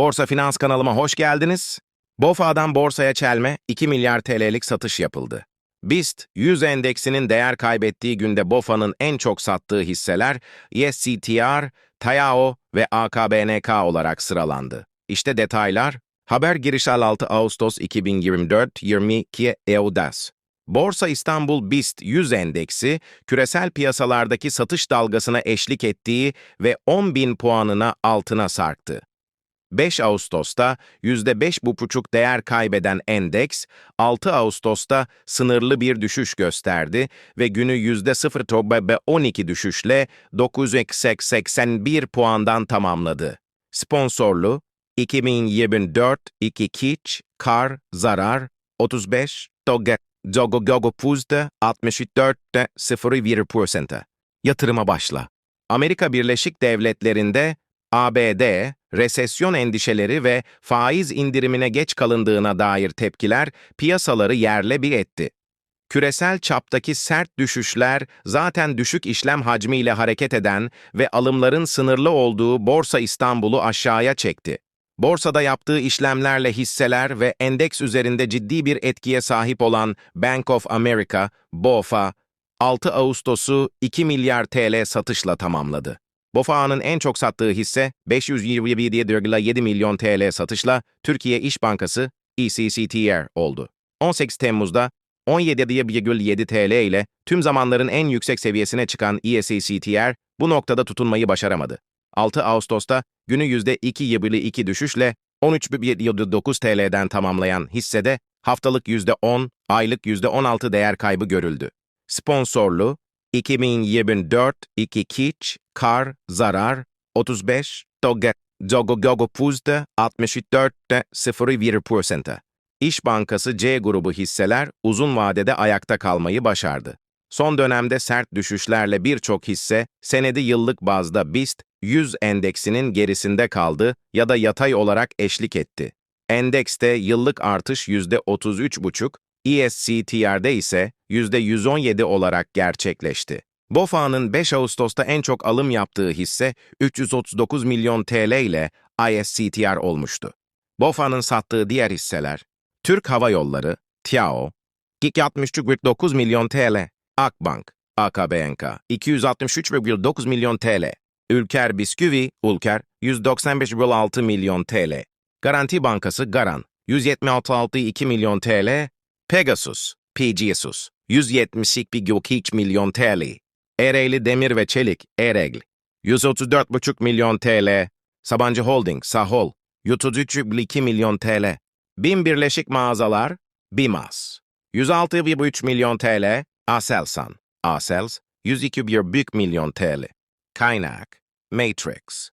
Borsa Finans kanalıma hoş geldiniz. BOFA'dan borsaya çelme 2 milyar TL'lik satış yapıldı. BIST 100 endeksinin değer kaybettiği günde BOFA'nın en çok sattığı hisseler YesCTR, Tayao ve AKBNK olarak sıralandı. İşte detaylar. Haber girişi 6 Ağustos 2024 22 EUDAS. Borsa İstanbul BIST 100 endeksi, küresel piyasalardaki satış dalgasına eşlik ettiği ve 10.000 puanına altına sarktı. 5 Ağustos'ta %5,5 değer kaybeden endeks, 6 Ağustos'ta sınırlı bir düşüş gösterdi ve günü %0,12 düşüşle 981 puandan tamamladı. Sponsorlu 2024 2 kiç, kar, zarar 35, doge, jogo gogo puzde 64,01%. Yatırıma başla. Amerika Birleşik Devletleri'nde ABD, resesyon endişeleri ve faiz indirimine geç kalındığına dair tepkiler piyasaları yerle bir etti. Küresel çaptaki sert düşüşler zaten düşük işlem hacmiyle hareket eden ve alımların sınırlı olduğu Borsa İstanbul'u aşağıya çekti. Borsada yaptığı işlemlerle hisseler ve endeks üzerinde ciddi bir etkiye sahip olan Bank of America, BOFA, 6 Ağustos'u 2 milyar TL satışla tamamladı. BOFA'nın en çok sattığı hisse 527,7 milyon TL satışla Türkiye İş Bankası ECCTR oldu. 18 Temmuz'da 17,7 TL ile tüm zamanların en yüksek seviyesine çıkan ECCTR bu noktada tutunmayı başaramadı. 6 Ağustos'ta günü %2,2 düşüşle 13,9 TL'den tamamlayan hissede haftalık %10, aylık %16 değer kaybı görüldü. Sponsorlu 2024 2 kiç, kar, zarar 35, doge, jogo gogo puzde 64,01%. İş Bankası C grubu hisseler uzun vadede ayakta kalmayı başardı. Son dönemde sert düşüşlerle birçok hisse senedi yıllık bazda BIST 100 endeksinin gerisinde kaldı ya da yatay olarak eşlik etti. Endekste yıllık artış %33,5, ESCTR'de ise %117 olarak gerçekleşti. BOFA'nın 5 Ağustos'ta en çok alım yaptığı hisse 339 milyon TL ile ISCTR olmuştu. BOFA'nın sattığı diğer hisseler Türk Hava Yolları, TIAO, GİK 63,9 milyon TL, Akbank, AKBNK 263,9 milyon TL, Ülker Bisküvi, Ulker 195,6 milyon TL, Garanti Bankası Garan 176,2 milyon TL, Pegasus, PGSUS 172,2 milyon TL, Ereğli Demir ve Çelik, Eregl 134,5 milyon TL, Sabancı Holding, Sahol 133,2 milyon TL, BİM Birleşik Mağazalar, BİMAS. 106,3 milyon TL, Aselsan, Asels 102,1 milyon TL, Kaynak, Matrix